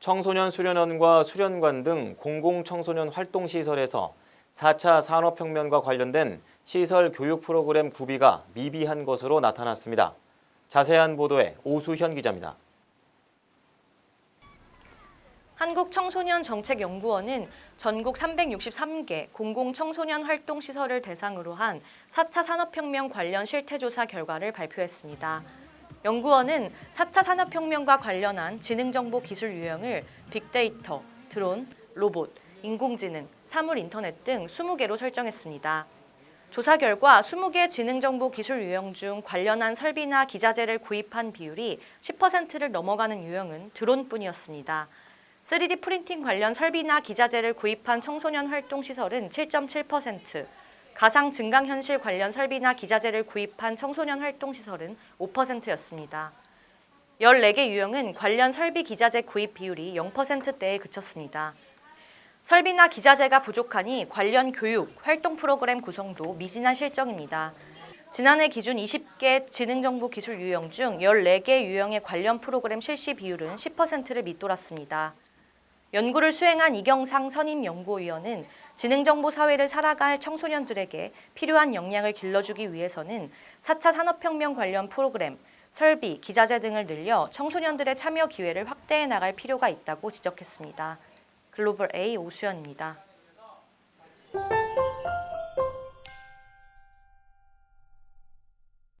청소년 수련원과 수련관 등 공공청소년 활동시설에서 4차 산업혁명과 관련된 시설 교육 프로그램 구비가 미비한 것으로 나타났습니다. 자세한 보도에 오수현 기자입니다. 한국청소년정책연구원은 전국 363개 공공청소년 활동시설을 대상으로 한 4차 산업혁명 관련 실태조사 결과를 발표했습니다. 연구원은 4차 산업혁명과 관련한 지능정보 기술 유형을 빅데이터, 드론, 로봇, 인공지능, 사물 인터넷 등 20개로 설정했습니다. 조사 결과 20개 지능정보 기술 유형 중 관련한 설비나 기자재를 구입한 비율이 10%를 넘어가는 유형은 드론뿐이었습니다. 3D 프린팅 관련 설비나 기자재를 구입한 청소년 활동 시설은 7.7%, 가상 증강 현실 관련 설비나 기자재를 구입한 청소년 활동 시설은 5%였습니다. 14개 유형은 관련 설비 기자재 구입 비율이 0%대에 그쳤습니다. 설비나 기자재가 부족하니 관련 교육, 활동 프로그램 구성도 미진한 실정입니다. 지난해 기준 20개 지능정보 기술 유형 중 14개 유형의 관련 프로그램 실시 비율은 10%를 밑돌았습니다. 연구를 수행한 이경상 선임 연구위원은 지능정보 사회를 살아갈 청소년들에게 필요한 역량을 길러주기 위해서는 4차 산업혁명 관련 프로그램, 설비, 기자재 등을 늘려 청소년들의 참여 기회를 확대해 나갈 필요가 있다고 지적했습니다. 글로벌 A 오수연입니다.